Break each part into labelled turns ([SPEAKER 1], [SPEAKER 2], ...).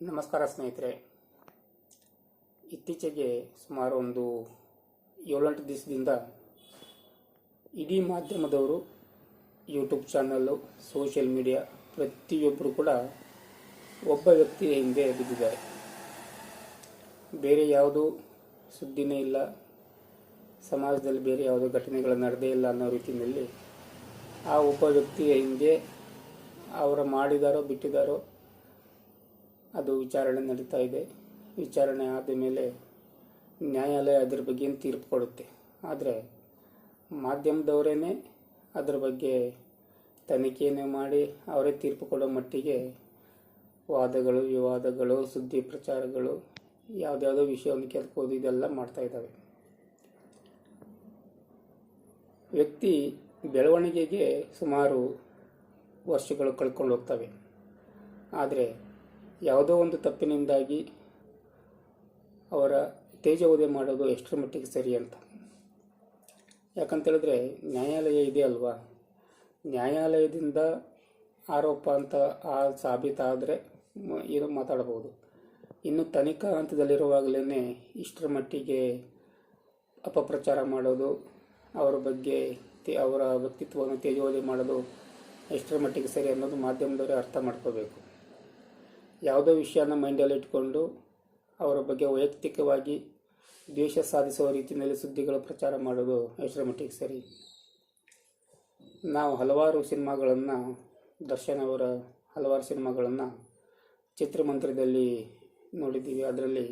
[SPEAKER 1] ನಮಸ್ಕಾರ ಸ್ನೇಹಿತರೆ. ಇತ್ತೀಚೆಗೆ ಸುಮಾರು ಒಂದು ಏಳೆಂಟು ದಿವಸದಿಂದ ಇಡೀ ಮಾಧ್ಯಮದವರು ಯೂಟ್ಯೂಬ್ ಚಾನಲ್ಲು ಸೋಷಿಯಲ್ ಮೀಡಿಯಾ ಪ್ರತಿಯೊಬ್ಬರು ಕೂಡ ಒಬ್ಬ ವ್ಯಕ್ತಿಯ ಹಿಂದೆ ಬಿದ್ದಿದ್ದಾರೆ. ಬೇರೆ ಯಾವುದೂ ಸುದ್ದಿನೇ ಇಲ್ಲ. ಸಮಾಜದಲ್ಲಿ ಬೇರೆ ಯಾವುದೋ ಘಟನೆಗಳು ನಡೆದೇ ಇಲ್ಲ ಅನ್ನೋ ರೀತಿಯಲ್ಲಿ ಆ ಒಬ್ಬ ವ್ಯಕ್ತಿಯ ಹಿಂದೆ ಅವರು ಮಾಡಿದಾರೋ ಬಿಟ್ಟಿದ್ದಾರೋ ಅದು ವಿಚಾರಣೆ ನಡೀತಾ ಇದೆ. ವಿಚಾರಣೆ ಆದ ಮೇಲೆ ನ್ಯಾಯಾಲಯ ಅದ್ರ ಬಗ್ಗೆ ತೀರ್ಪು ಕೊಡುತ್ತೆ? ಆದರೆ ಮಾಧ್ಯಮದವರೇನೆ ಅದ್ರ ಬಗ್ಗೆ ತನಿಖೆಯನ್ನು ಮಾಡಿ ಅವರೇ ತೀರ್ಪು ಕೊಡೋ ಮಟ್ಟಿಗೆ ವಾದಗಳು, ವಿವಾದಗಳು, ಸುದ್ದಿ ಪ್ರಚಾರಗಳು, ಯಾವುದ್ಯಾವುದೋ ವಿಷಯವನ್ನು ಕೆಲ್ಕೋದು ಇದೆಲ್ಲ ಮಾಡ್ತಾ ಇದ್ದಾವೆ. ವ್ಯಕ್ತಿ ಬೆಳವಣಿಗೆಗೆ ಸುಮಾರು ವರ್ಷಗಳು ಕಳ್ಕೊಂಡು ಹೋಗ್ತವೆ. ಆದರೆ ಯಾವುದೋ ಒಂದು ತಪ್ಪಿನಿಂದಾಗಿ ಅವರ ತೇಜೋವಧೆ ಮಾಡೋದು ಎಷ್ಟರ ಮಟ್ಟಿಗೆ ಸರಿ ಅಂತ. ಯಾಕಂತೇಳಿದ್ರೆ ನ್ಯಾಯಾಲಯ ಇದೆ ಅಲ್ವಾ? ನ್ಯಾಯಾಲಯದಿಂದ ಆರೋಪ ಅಂತ ಆ ಸಾಬೀತಾದರೆ ಏನು ಮಾತಾಡಬಹುದು ಇನ್ನು ತನಿಖಾ ಹಂತದಲ್ಲಿರುವಾಗಲೇ ಇಷ್ಟರ ಮಟ್ಟಿಗೆ ಅಪಪ್ರಚಾರ ಮಾಡೋದು, ಅವರ ಬಗ್ಗೆ ಅವರ ವ್ಯಕ್ತಿತ್ವವನ್ನು ತೇಜೋವಧೆ ಮಾಡೋದು ಎಷ್ಟರ ಮಟ್ಟಿಗೆ ಸರಿ ಅನ್ನೋದು ಮಾಧ್ಯಮದವರೇ ಅರ್ಥ ಮಾಡ್ಕೋಬೇಕು. ಯಾವುದೋ ವಿಷಯನ ಮೈಂಡಲ್ಲಿ ಇಟ್ಕೊಂಡು ಅವರ ಬಗ್ಗೆ ವೈಯಕ್ತಿಕವಾಗಿ ದ್ವೇಷ ಸಾಧಿಸುವ ರೀತಿಯಲ್ಲಿ ಸುದ್ದಿಗಳು ಪ್ರಚಾರ ಮಾಡೋದು ಎಷ್ಟರ ಮಟ್ಟಿಗೆ ಸರಿ? ನಾವು ಹಲವಾರು ಸಿನಿಮಾಗಳನ್ನು, ದರ್ಶನ್ ಅವರ ಹಲವಾರು ಸಿನಿಮಾಗಳನ್ನು ಚಿತ್ರಮಂದಿರದಲ್ಲಿ ನೋಡಿದ್ದೀವಿ. ಅದರಲ್ಲಿ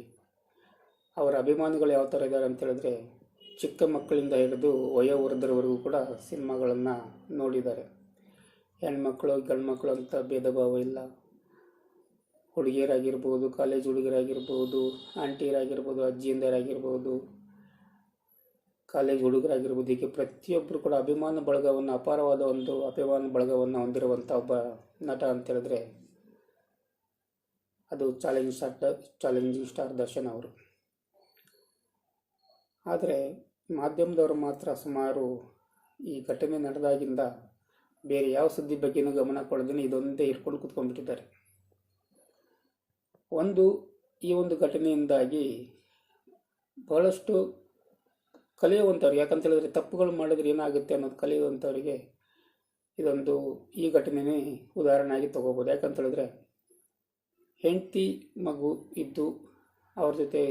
[SPEAKER 1] ಅವರ ಅಭಿಮಾನಿಗಳು ಯಾವ ಥರ ಇದ್ದಾರೆ ಅಂತೇಳಿದ್ರೆ ಚಿಕ್ಕ ಮಕ್ಕಳಿಂದ ಹಿಡಿದು ವಯೋವೃದ್ಧರವರೆಗೂ ಕೂಡ ಸಿನಿಮಾಗಳನ್ನು ನೋಡಿದ್ದಾರೆ. ಹೆಣ್ಮಕ್ಳು ಗಂಡು ಮಕ್ಕಳು ಅಂತ ಭೇದ ಭಾವ ಇಲ್ಲ. ಹುಡುಗಿಯರಾಗಿರ್ಬೋದು, ಕಾಲೇಜ್ ಹುಡುಗರಾಗಿರ್ಬೋದು, ಆಂಟಿಯರಾಗಿರ್ಬೋದು, ಅಜ್ಜಿಯಂದರಾಗಿರ್ಬೋದು, ಕಾಲೇಜ್ ಹುಡುಗರಾಗಿರ್ಬೋದು, ಹೀಗೆ ಪ್ರತಿಯೊಬ್ಬರು ಕೂಡ ಅಭಿಮಾನ ಬಳಗವನ್ನು, ಅಪಾರವಾದ ಒಂದು ಅಭಿಮಾನ ಬಳಗವನ್ನು ಹೊಂದಿರುವಂಥ ಒಬ್ಬ ನಟ ಅಂತ ಹೇಳಿದ್ರೆ ಅದು challenge star challenging star Darshan ಅವರು. ಆದರೆ ಮಾಧ್ಯಮದವರು ಮಾತ್ರ ಸುಮಾರು ಈ ಘಟನೆ ನಡೆದಾಗಿಂದ ಬೇರೆ ಯಾವ ಸುದ್ದಿ ಬಗ್ಗೆನೂ ಗಮನ ಕೊಡದೇ ಇದೊಂದೇ ಇಟ್ಕೊಂಡು ಕೂತ್ಕೊಂಡ್ಬಿಟ್ಟಿದ್ದಾರೆ. ಒಂದು ಈ ಒಂದು ಘಟನೆಯಿಂದಾಗಿ ಬಹಳಷ್ಟು ಕಲಿಯುವಂಥವ್ರಿಗೆ ಯಾಕಂತ ಹೇಳಿದ್ರೆ ತಪ್ಪುಗಳು ಮಾಡಿದ್ರೆ ಏನಾಗುತ್ತೆ ಅನ್ನೋದು ಕಲಿಯುವಂಥವ್ರಿಗೆ ಇದೊಂದು ಈ ಘಟನೆನೇ ಉದಾಹರಣೆ ಆಗಿ ತಗೋಬೋದು. ಯಾಕಂತ ಹೇಳಿದ್ರೆ ಹೆಂಡತಿ ಮಗು ಇದ್ದು ಅವ್ರ ಜೊತೆ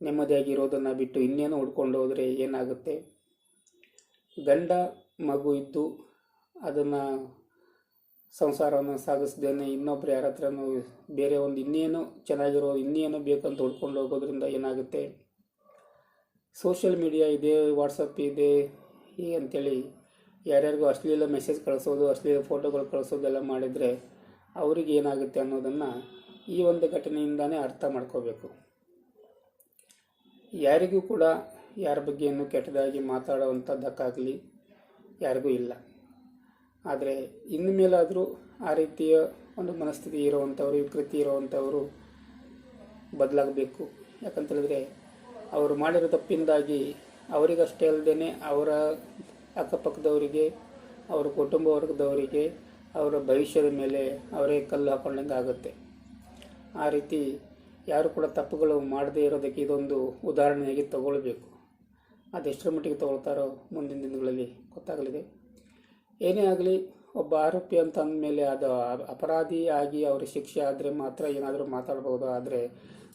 [SPEAKER 1] ನೆಮ್ಮದಿಯಾಗಿ ಇರೋದನ್ನು ಬಿಟ್ಟು ಇನ್ನೇನು ಹುಡ್ಕೊಂಡು ಹೋದರೆ ಏನಾಗುತ್ತೆ? ಗಂಡ ಮಗು ಇದ್ದು ಅದನ್ನು ಸಂಸಾರವನ್ನು ಸಾಗಿಸ್ದೇನೆ ಇನ್ನೊಬ್ರು ಯಾರ ಹತ್ರನೂ ಬೇರೆ ಒಂದು ಇನ್ನೇನು ಚೆನ್ನಾಗಿರೋ ಇನ್ನೇನು ಬೇಕಂತ ಹುಡ್ಕೊಂಡು ಹೋಗೋದ್ರಿಂದ ಏನಾಗುತ್ತೆ? ಸೋಷಿಯಲ್ ಮೀಡಿಯಾ ಇದೆ ವಾಟ್ಸಪ್ ಇದೆ ಈ ಅಂತೇಳಿ ಯಾರ್ಯಾರಿಗೂ ಅಶ್ಲೀಲ ಮೆಸೇಜ್ ಕಳಿಸೋದು, ಅಶ್ಲೀಲ ಫೋಟೋಗಳು ಕಳಿಸೋದೆಲ್ಲ ಮಾಡಿದರೆ ಅವರಿಗೆ ಏನಾಗುತ್ತೆ ಅನ್ನೋದನ್ನು ಈ ಒಂದು ಘಟನೆಯಿಂದಾನೇ ಅರ್ಥ ಮಾಡ್ಕೋಬೇಕು. ಯಾರಿಗೂ ಕೂಡ ಯಾರ ಬಗ್ಗೆಯನ್ನು ಕೆಟ್ಟದಾಗಿ ಮಾತಾಡುವಂಥದ್ದಕ್ಕಾಗಲಿ ಯಾರಿಗೂ ಇಲ್ಲ. ಆದರೆ ಇನ್ನು ಮೇಲಾದರೂ ಆ ರೀತಿಯ ಒಂದು ಮನಸ್ಥಿತಿ ಇರುವಂಥವ್ರು ವಿಕೃತಿ ಇರುವಂಥವರು ಬದಲಾಗಬೇಕು. ಯಾಕಂತೇಳಿದ್ರೆ ಅವರು ಮಾಡಿರೋ ತಪ್ಪಿಂದಾಗಿ ಅವರಿಗಷ್ಟೇ ಅಲ್ಲದೆ ಅವರ ಅಕ್ಕಪಕ್ಕದವರಿಗೆ, ಅವರ ಕುಟುಂಬ ವರ್ಗದವರಿಗೆ, ಅವರ ಭವಿಷ್ಯದ ಮೇಲೆ ಅವರೇ ಕಲ್ಲು ಹಾಕೊಂಡಂಗೆ ಆಗುತ್ತೆ. ಆ ರೀತಿ ಯಾರು ಕೂಡ ತಪ್ಪುಗಳು ಮಾಡದೇ ಇರೋದಕ್ಕೆ ಇದೊಂದು ಉದಾಹರಣೆಯಾಗಿ ತಗೊಳ್ಬೇಕು. ಅದೆಷ್ಟರ ಮಟ್ಟಿಗೆ ತಗೊಳ್ತಾರೋ ಮುಂದಿನ ದಿನಗಳಲ್ಲಿ ಗೊತ್ತಾಗಲಿದೆ. ಏನೇ ಆಗಲಿ, ಒಬ್ಬ ಆರೋಪಿ ಅಂತ ಅಂದಮೇಲೆ ಅದು ಅಪರಾಧಿ ಆಗಿ ಅವರ ಶಿಕ್ಷೆ ಆದರೆ ಮಾತ್ರ ಏನಾದರೂ ಮಾತಾಡ್ಬೋದು. ಆದರೆ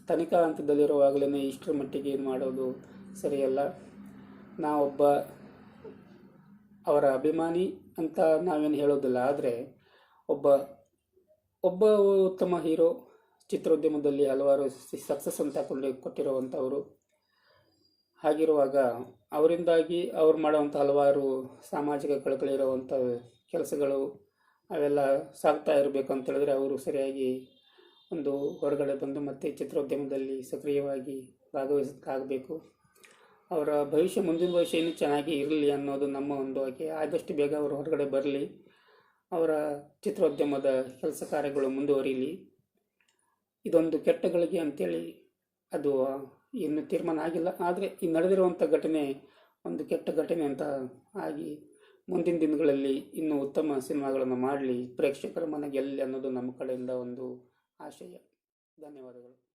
[SPEAKER 1] ತನಿಖಾ ಹಂತದಲ್ಲಿರುವಾಗಲೇ ಇಷ್ಟರ ಮಟ್ಟಿಗೆ ಏನು ಮಾಡೋದು ಸರಿಯಲ್ಲ. ನಾವೊಬ್ಬ ಅವರ ಅಭಿಮಾನಿ ಅಂತ ನಾವೇನು ಹೇಳೋದಿಲ್ಲ. ಆದರೆ ಒಬ್ಬ ಒಬ್ಬ ಉತ್ತಮ ಹೀರೋ ಚಿತ್ರೋದ್ಯಮದಲ್ಲಿ ಹಲವಾರು ಸಕ್ಸಸ್ ಅಂತ ಕೊಂಡು ಕೊಟ್ಟಿರುವಂಥವರು. ಹಾಗಿರುವಾಗ ಅವರಿಂದಾಗಿ ಅವ್ರು ಮಾಡುವಂಥ ಹಲವಾರು ಸಾಮಾಜಿಕ ಕಳಕಳಿರುವಂಥ ಕೆಲಸಗಳು ಅವೆಲ್ಲ ಸಾಗ್ತಾ ಇರಬೇಕು ಹೇಳಿದ್ರೆ ಅವರು ಸರಿಯಾಗಿ ಒಂದು ಹೊರಗಡೆ ಬಂದು ಮತ್ತೆ ಚಿತ್ರೋದ್ಯಮದಲ್ಲಿ ಸಕ್ರಿಯವಾಗಿ ಭಾಗವಹಿಸಕ್ಕಾಗಬೇಕು. ಅವರ ಭವಿಷ್ಯ ಮುಂದಿನ ಭವಿಷ್ಯ ಇನ್ನೂ ಚೆನ್ನಾಗಿ ಇರಲಿ ಅನ್ನೋದು ನಮ್ಮ ಒಂದು ಆಕೆ ಆದಷ್ಟು ಬೇಗ ಅವರು ಹೊರಗಡೆ ಬರಲಿ. ಅವರ ಚಿತ್ರೋದ್ಯಮದ ಕೆಲಸ ಕಾರ್ಯಗಳು ಮುಂದುವರಿಲಿ. ಇದೊಂದು ಕೆಟ್ಟ ಗಳಿಗೆ ಅಂತೇಳಿ ಅದು ಇನ್ನು ತೀರ್ಮಾನ ಆಗಿಲ್ಲ. ಆದರೆ ಈ ನಡೆದಿರುವಂಥ ಘಟನೆ ಒಂದು ಕೆಟ್ಟ ಘಟನೆ ಅಂತ ಆಗಿ ಮುಂದಿನ ದಿನಗಳಲ್ಲಿ ಇನ್ನೂ ಉತ್ತಮ ಸಿನಿಮಾಗಳನ್ನು ಮಾಡಲಿ. ಪ್ರೇಕ್ಷಕರ ಮನ ಗೆಲ್ಲಿ ಅನ್ನೋದು ನಮ್ಮ ಕಡೆಯಿಂದ ಒಂದು ಆಶಯ. ಧನ್ಯವಾದಗಳು.